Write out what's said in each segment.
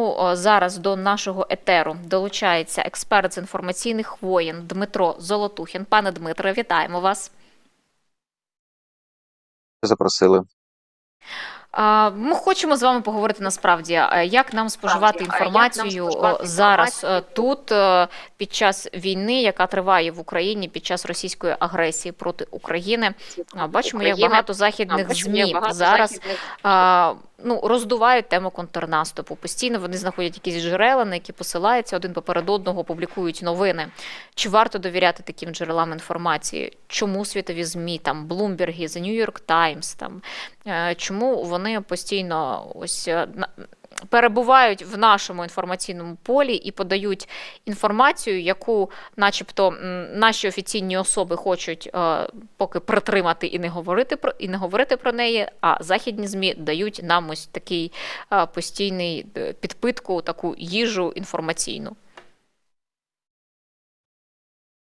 О, Зараз до нашого етеру долучається експерт з інформаційних воєн Дмитро Золотухін. Пане Дмитре, вітаємо вас. запросили. Ми хочемо з вами поговорити насправді, як нам споживати інформацію зараз е, тут е, під час війни, яка триває в Україні, під час російської агресії проти України. Бачимо, як багато західних змі зараз ну, роздувають тему контрнаступу. Постійно вони знаходять якісь джерела, на які посилаються один поперед одного, публікують новини. Чи варто довіряти таким джерелам інформації? Чому світові змі, там Bloomberg, The New York Times, там е, чому вони постійно ось е, перебувають в нашому інформаційному полі і подають інформацію, яку, начебто, наші офіційні особи хочуть е, поки притримати і не говорити про і не говорити про неї. А західні змі дають нам ось такий е, постійний підпитку, таку їжу інформаційну.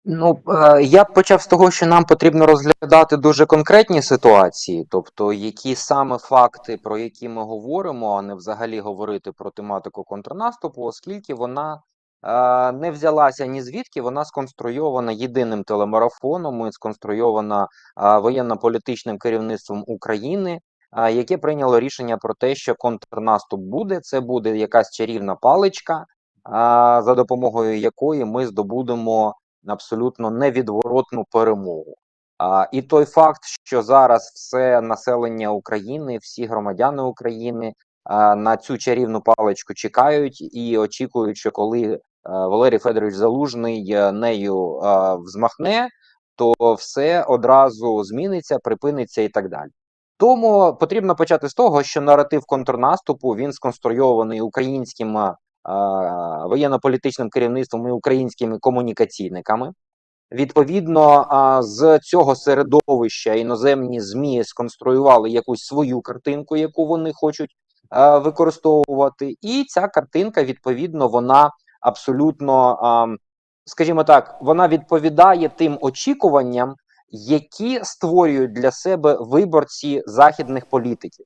Ну, е, я б почав з того, що нам потрібно розглядати дуже конкретні ситуації, тобто які саме факти, про які ми говоримо, а не взагалі говорити про тематику контрнаступу, оскільки вона е, не взялася ні звідки, вона сконструйована єдиним телемарафоном і сконструйована е, воєнно-політичним керівництвом України, е, яке прийняло рішення про те, що контрнаступ буде, це буде якась чарівна паличка, е, за допомогою якої ми здобудемо абсолютно невідворотну перемогу. А, і той факт, що зараз все населення України, всі громадяни України а, на цю чарівну паличку чекають і очікують, що коли а, Валерій Федорович Залужний е, нею а, взмахне, то все одразу зміниться, припиниться і так далі. Тому потрібно почати з того, що наратив контрнаступу він сконструйований українським воєнно-політичним керівництвом і українськими комунікаційниками. Відповідно, з цього середовища іноземні змі сконструювали якусь свою картинку, яку вони хочуть використовувати, і ця картинка, відповідно, вона абсолютно, скажімо так, вона відповідає тим очікуванням, які створюють для себе виборці західних політиків.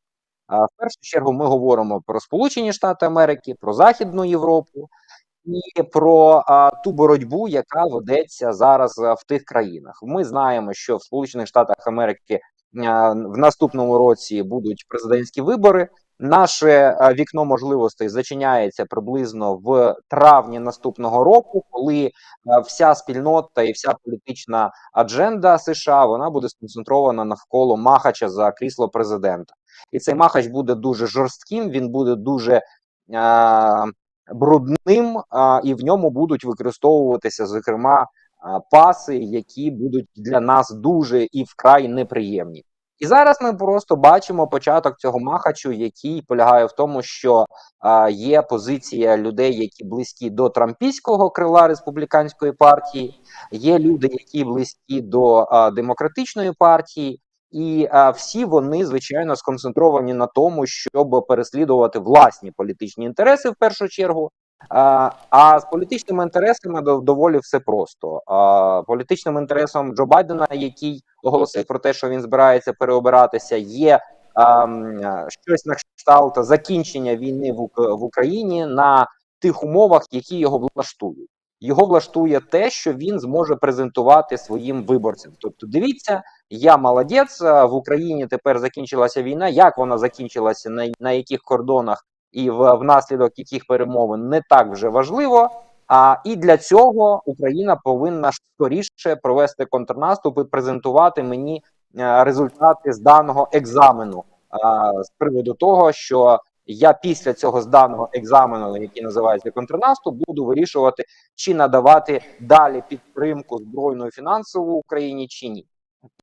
В першу чергу ми говоримо про Сполучені Штати Америки, про Західну Європу і про ту боротьбу, яка ведеться зараз а, в тих країнах. Ми знаємо, що в Сполучених Штатах Америки а, в наступному році будуть президентські вибори. Наше а, вікно можливостей зачиняється приблизно в травні наступного року, коли вся спільнота і вся політична адженда США вона буде сконцентрована навколо Махача за крісло президента, і цей Махач буде дуже жорстким. Він буде дуже а, брудним, а, і в ньому будуть використовуватися, зокрема, а, паси, які будуть для нас дуже і вкрай неприємні. І зараз ми просто бачимо початок цього махачу, який полягає в тому, що а, є позиція людей, які близькі до трампійського крила республіканської партії, є люди, які близькі до а, демократичної партії, і а, всі вони звичайно сконцентровані на тому, щоб переслідувати власні політичні інтереси в першу чергу. А, а з політичними інтересами доволі все просто. А, політичним інтересом Джо Байдена, який оголосив про те, що він збирається переобиратися, є а, щось на кшталт закінчення війни в, в Україні на тих умовах, які його влаштують. Його влаштує те, що він зможе презентувати своїм виборцям. Тобто, дивіться, я молодець. В Україні тепер закінчилася війна. Як вона закінчилася, на, на яких кордонах і в, внаслідок яких перемовин не так вже важливо. А і для цього Україна повинна скоріше провести контрнаступ і презентувати мені е, результати зданого екзамену а, з приводу того, що я після цього зданого екзамену, який називається контрнаступ, буду вирішувати, чи надавати далі підтримку збройну і фінансову Україні чи ні.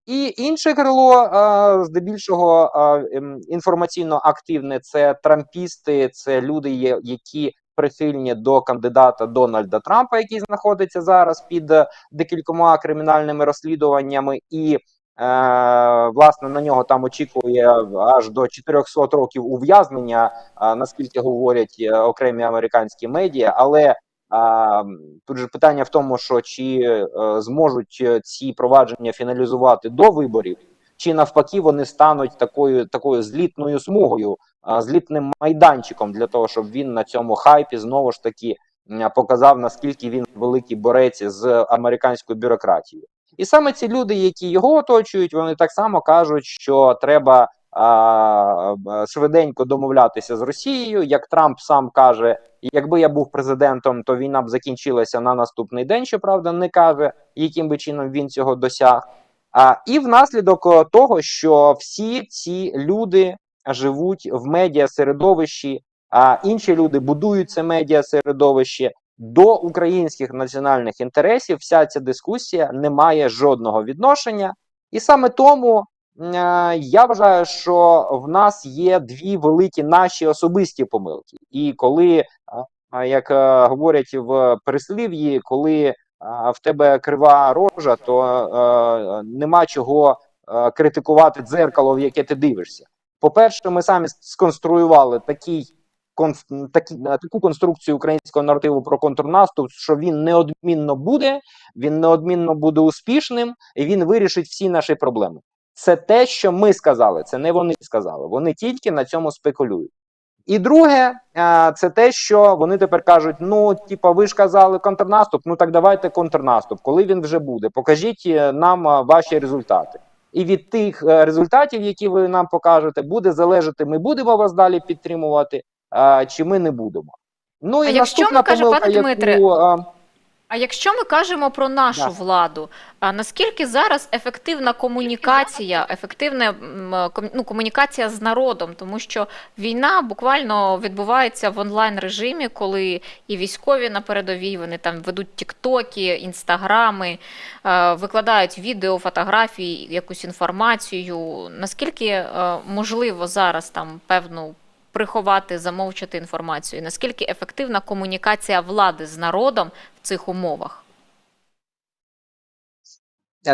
І інше крило, е, здебільшого е, ем, інформаційно активне, це трампісти, це люди, які прихильні до кандидата Дональда Трампа, який знаходиться зараз під е, декількома кримінальними розслідуваннями, і власне на нього там очікує аж до 400 років ув'язнення, наскільки говорять окремі американські медіа, але а, тут же питання в тому, що чи е, зможуть е, ці провадження фіналізувати до виборів, чи навпаки вони стануть такою такою злітною смугою, злітним майданчиком для того, щоб він на цьому хайпі знову ж таки показав наскільки він великий борець з американською бюрократією. І саме ці люди, які його оточують, вони так само кажуть, що треба швиденько домовлятися з Росією. Як Трамп сам каже, якби я був президентом, то війна б закінчилася на наступний день. Щоправда, не каже, яким би чином він цього досяг. А, і внаслідок е, того, що всі ці люди живуть в медіасередовищі, а інші люди будують це медіасередовище до українських національних інтересів. Вся ця дискусія не має жодного відношення, і саме тому е, я вважаю, що в нас є дві великі наші особисті помилки. І коли, а, а, як е, говорять в прислів'ї, коли в тебе крива рожа, то е, нема чого е, критикувати дзеркало, в яке ти дивишся. По-перше, ми самі сконструювали такий такі, е, таку конструкцію українського наративу про контрнаступ, що він неодмінно буде, він неодмінно буде успішним, і він вирішить всі наші проблеми. Це те, що ми сказали, це не вони сказали. Вони тільки на цьому спекулюють. І друге, е, це те, що вони тепер кажуть: ну, типа, ви ж казали контрнаступ, ну так давайте контрнаступ, коли він вже буде. Покажіть е, нам е, ваші результати. І від тих результатів, які ви нам покажете, буде залежати, ми будемо вас далі підтримувати, чи ми не будемо. Ну А і якщо ми, каже пане яку, А якщо ми кажемо про нашу Да. владу, а наскільки зараз ефективна комунікація, ефективна ну, комунікація з народом, тому що війна буквально відбувається в онлайн режимі, коли і військові на передовій вони там ведуть тіктоки, інстаграми, е, викладають відео, фотографії, якусь інформацію. Наскільки е, можливо зараз там певну приховати, замовчати інформацію? Наскільки ефективна комунікація влади з народом в цих умовах?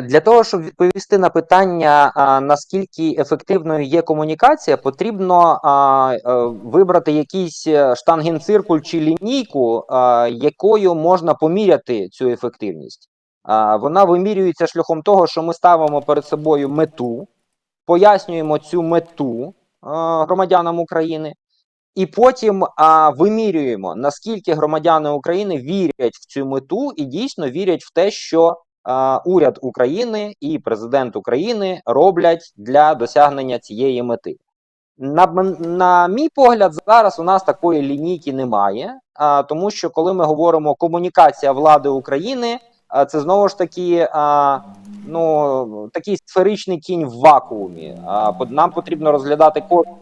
Для того, щоб відповісти на питання, наскільки ефективною є комунікація, потрібно е, вибрати якийсь е, штангенциркуль чи лінійку, якою можна поміряти цю ефективність. Вона вимірюється шляхом того, що ми ставимо перед собою мету, пояснюємо цю мету громадянам України, і потім а, вимірюємо, наскільки громадяни України вірять в цю мету і дійсно вірять в те, що а, уряд України і президент України роблять для досягнення цієї мети. На, на мій погляд, зараз у нас такої лінійки немає, а, тому що коли ми говоримо комунікація влади України, це знову ж таки а, ну, такий сферичний кінь в вакуумі. А, нам потрібно розглядати кожну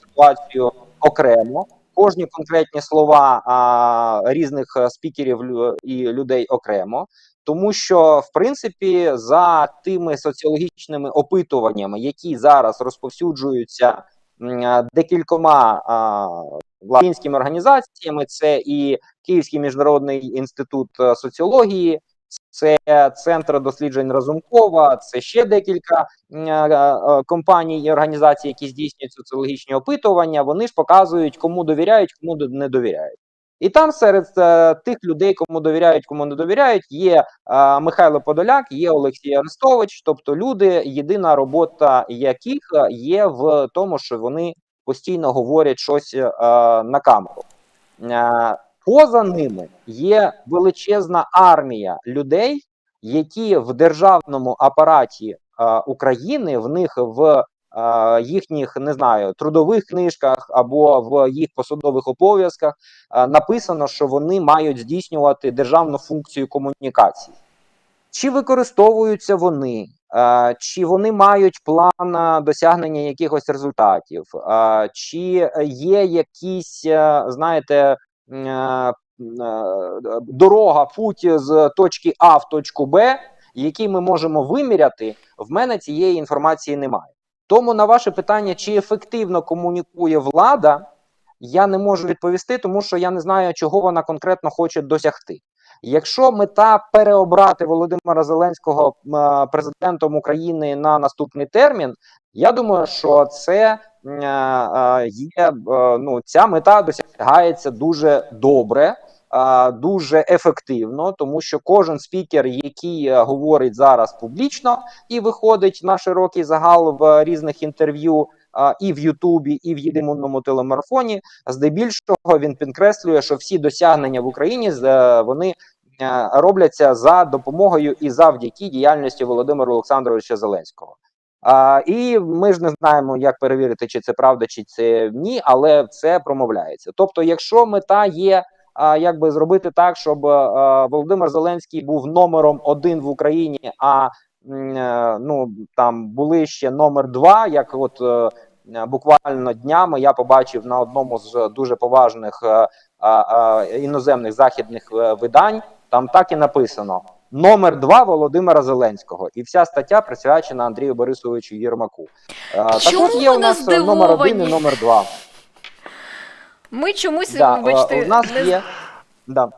ситуацію окремо, кожні конкретні слова а, різних е, спікерів і людей окремо. Тому що, в принципі, за тими соціологічними опитуваннями, які зараз розповсюджуються декількома а, українськими організаціями, це і Київський міжнародний інститут е, соціології, це центр досліджень Разумкова, це ще декілька е, е, компаній і організацій, які здійснюють соціологічні опитування. Вони ж показують, кому довіряють, кому не довіряють. І там серед е, тих людей, кому довіряють, кому не довіряють, є Михайло Подоляк, є Олексій Арестович, тобто люди, єдина робота яких є в тому, що вони постійно говорять щось на камеру. Поза ними є величезна армія людей, які в державному апараті е, України в них в е, їхніх не знаю трудових книжках або в їх посадових обов'язках е, написано, що вони мають здійснювати державну функцію комунікації. Чи використовуються вони, чи вони мають план досягнення якихось результатів, чи є якісь, знаєте, дорога, путь з точки А в точку Б, який ми можемо виміряти, в мене цієї інформації немає. Тому на ваше питання, чи ефективно комунікує влада, я не можу відповісти, тому що я не знаю, чого вона конкретно хоче досягти. Якщо мета переобрати Володимира Зеленського е, президентом України на наступний термін, я думаю, що це е, е, є е, ну ця мета досягається дуже добре. дуже ефективно, тому що кожен спікер, який е, говорить зараз публічно і виходить на широкий загал в різних інтерв'ю. І в Ютубі, і в єдиному телемарафоні, здебільшого він підкреслює, що всі досягнення в Україні е, вони е, робляться за допомогою і завдяки діяльності Володимира Олександровича Зеленського. А, і ми ж не знаємо, як перевірити, чи це правда, чи це ні, але це промовляється. Тобто, якщо мета є а, якби зробити так, щоб а, Володимир Зеленський був номером один в Україні, а е, ну там були ще номер два, як от е, буквально днями я побачив на одному з дуже поважних е, а, а, іноземних західних видань. Там так і написано: номер два Володимира Зеленського, і вся стаття присвячена Андрію Борисовичу Єрмаку. Е, Так от є у нас е, номер один і номер два. Ми чомусь, Да, е, вибачте, у нас не є, да.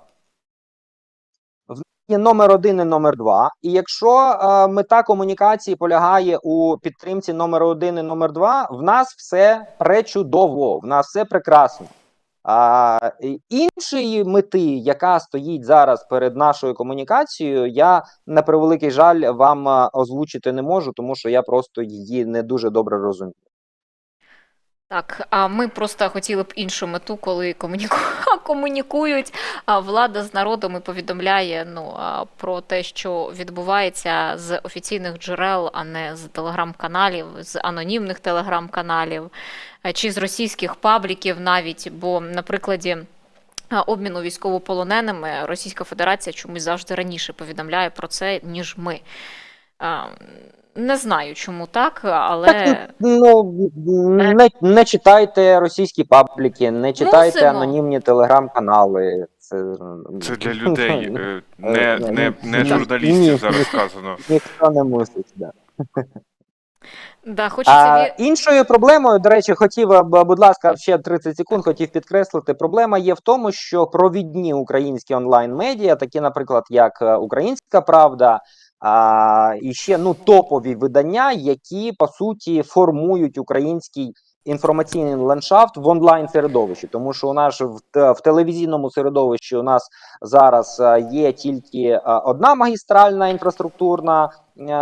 Є номер один і номер два. І якщо е, мета комунікації полягає у підтримці номер один і номер два, в нас все пречудово, в нас все прекрасно. А іншої мети, яка стоїть зараз перед нашою комунікацією, я на превеликий жаль вам е, озвучити не можу, тому що я просто її не дуже добре розумію. Так, а ми просто хотіли б іншу мету, коли комуніку... комунікують а, влада з народом і повідомляє ну, про те, що відбувається з офіційних джерел, а не з телеграм-каналів, з анонімних телеграм-каналів чи з російських пабліків навіть. Бо на прикладі обміну військовополоненими Російська Федерація чомусь завжди раніше повідомляє про це, ніж ми. Не знаю, чому так, але. Так, ну не, не читайте російські пабліки, не читайте Мусимо. анонімні телеграм-канали. Це, Це для людей, е, не, Е, не, не журналістів зараз сказано. ніхто не мусить. Да. Да, хочеться А, іншою проблемою, до речі, хотів, б- будь ласка, ще 30 секунд, хотів підкреслити. Проблема є в тому, що провідні українські онлайн-медіа, такі, наприклад, як е, Українська Правда, а, і ще ну топові видання, які по суті формують український інформаційний ландшафт в онлайн середовищі, тому що у нас в, в телевізійному середовищі у нас зараз є тільки одна магістральна інфраструктурна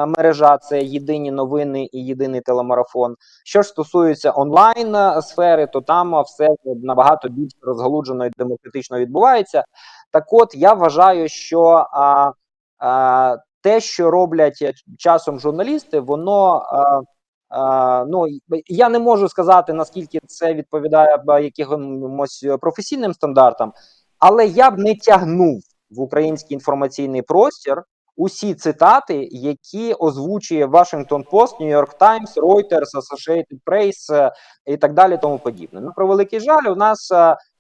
мережа це єдині новини і єдиний телемарафон. Що ж стосується онлайн сфери, то там все набагато більш розгалуджено і демократично відбувається. Так, от я вважаю, що а, а, те, що роблять е, часом журналісти, воно. А, а, ну я не можу сказати наскільки це відповідає якимось професійним стандартам, але я б не тягнув в український інформаційний простір усі цитати, які озвучує Washington Post, New York Times, Reuters, Associated Press е, і так далі, тому подібне. На превеликий жаль, у нас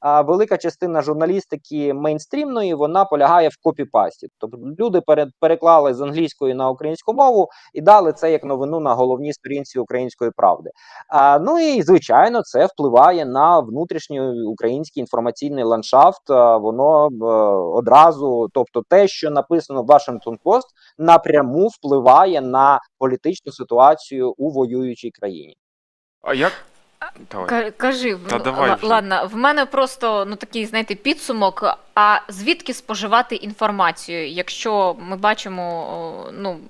е, велика частина журналістики мейнстрімної вона полягає в копіпасті. Тобто люди пере- переклали з англійської на українську мову і дали це як новину на головній сторінці української правди. А, ну і звичайно, це впливає на внутрішній український інформаційний ландшафт. а, Воно е, одразу, тобто, те, що написано в Washington Post, напряму впливає на політичну ситуацію у воюючій країні. А як? Давай. Кажи, Та давай вже. ладно, в мене просто ну такий, знаєте, підсумок. А звідки споживати інформацію, якщо ми бачимо ну,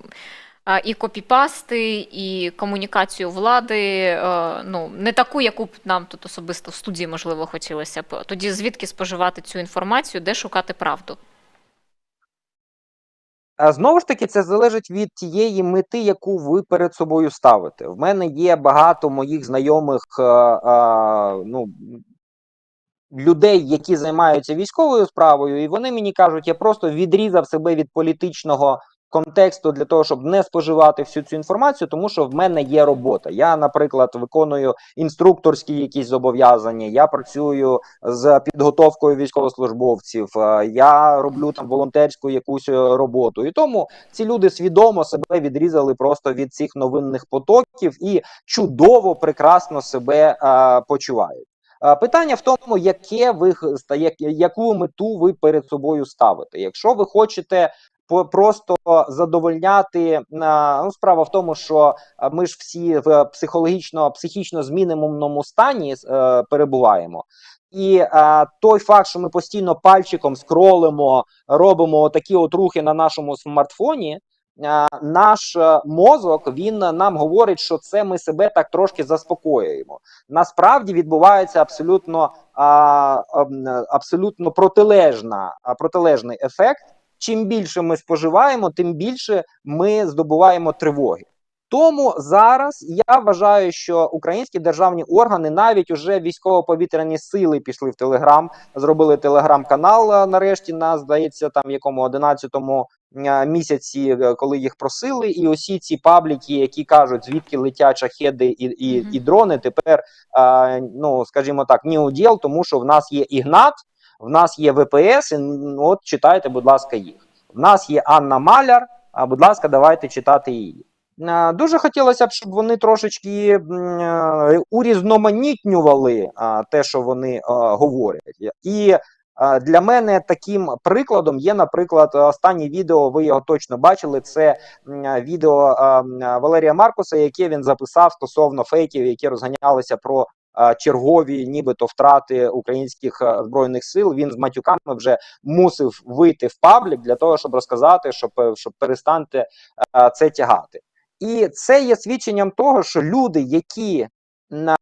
і копіпасти, і комунікацію влади, е, ну не таку, яку б нам тут особисто в студії можливо хотілося б. Тоді звідки споживати цю інформацію, де шукати правду? Знову ж таки, це залежить від тієї мети, яку ви перед собою ставите. В мене є багато моїх знайомих е, е, ну, людей, які займаються військовою справою, і вони мені кажуть, я просто відрізав себе від політичного контексту для того, щоб не споживати всю цю інформацію, тому що в мене є робота. Я, наприклад, виконую інструкторські якісь зобов'язання, я працюю з підготовкою військовослужбовців, е, я роблю там волонтерську якусь е, роботу. І тому ці люди свідомо себе відрізали просто від цих новинних потоків і чудово, прекрасно себе е, почувають. Питання в тому, яке ви яку мету ви перед собою ставите. Якщо ви хочете просто задовольняти на ну, справа в тому, що е, ми ж всі в психологічно психічно зміненому стані е, перебуваємо. І е, той факт, що ми постійно пальчиком скролимо, робимо такі от рухи на нашому смартфоні. е, Наш е, мозок він нам говорить, що це ми себе так трошки заспокоюємо. Насправді відбувається абсолютно абсолютно протилежна, протилежний ефект. Чим більше ми споживаємо, тим більше ми здобуваємо тривоги. Тому зараз я вважаю, що українські державні органи, навіть уже військово-повітряні сили пішли в Телеграм, зробили телеграм-канал е, нарешті на здається, там якому 11-му е, місяці, е, коли їх просили, і усі ці пабліки, які кажуть, звідки летять шахеди і, і, і дрони, тепер ну скажімо так, ні уділ, тому що в нас є Ігнат, в нас є ВПС, і от читайте, будь ласка, їх. В нас є Анна Маляр. А будь ласка, давайте читати її. Дуже хотілося б, щоб вони трошечки е, урізноманітнювали те, що вони говорять. І для мене таким прикладом є, наприклад, останнє відео. Ви його точно бачили. Це відео Валерія Маркуса, яке він записав стосовно фейків, які розганялися про чергові, нібито втрати українських е, збройних сил. Він з матюками вже мусив вийти в паблік для того, щоб розказати, щоб, е, щоб перестаньте е, це тягати. І це є свідченням того, що люди, які на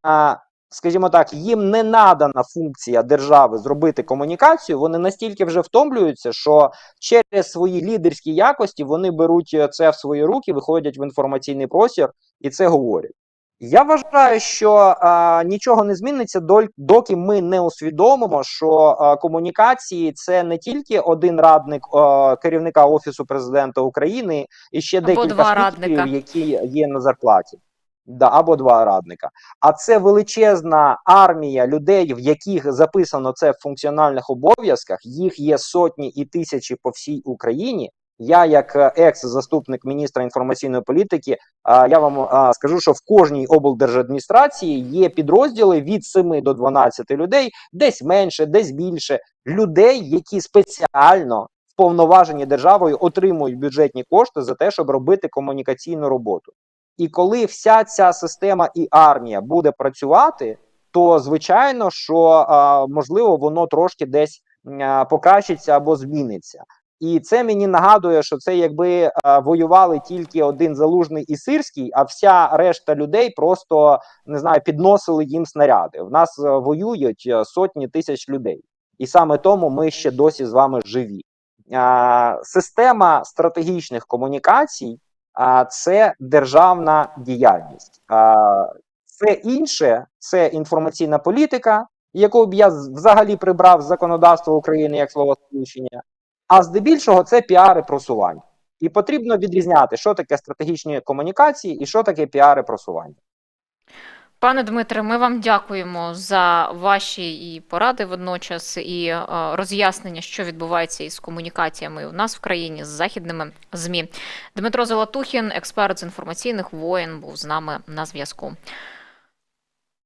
скажімо так, їм не надана функція держави зробити комунікацію, вони настільки вже втомлюються, що через свої лідерські якості вони беруть це в свої руки, виходять в інформаційний простір і це говорять. Я вважаю, що а, нічого не зміниться, доки ми не усвідомимо, що а, комунікації це не тільки один радник а, керівника офісу президента України і ще Або декілька спікерів, які є на зарплаті. Да, або два радника. А це величезна армія людей, в яких записано це в функціональних обов'язках. Їх є сотні і тисячі по всій Україні. Я, як е, екс-заступник міністра інформаційної політики, я вам скажу, що в кожній облдержадміністрації є підрозділи від 7 до 12 людей, десь менше, десь більше людей, які спеціально вповноважені державою отримують бюджетні кошти за те, щоб робити комунікаційну роботу. І коли вся ця система і армія буде працювати, то звичайно, що можливо воно трошки десь покращиться або зміниться. І це мені нагадує, що це якби а, воювали тільки один залужний і сирський, а вся решта людей просто не знаю, підносили їм снаряди. В нас е, воюють е, сотні тисяч людей, і саме тому ми ще досі з вами живі. А, система стратегічних комунікацій а, це державна діяльність. А, це інше, це інформаційна політика, яку б я взагалі прибрав з законодавства України як словосполучення. А здебільшого це піар і просування. І потрібно відрізняти, що таке стратегічні комунікації і що таке піар і просування. Пане Дмитре, ми вам дякуємо за ваші і поради водночас, і е, роз'яснення, що відбувається із комунікаціями у нас в країні з західними змі. Дмитро Золотухін, експерт з інформаційних воєн, був з нами на зв'язку.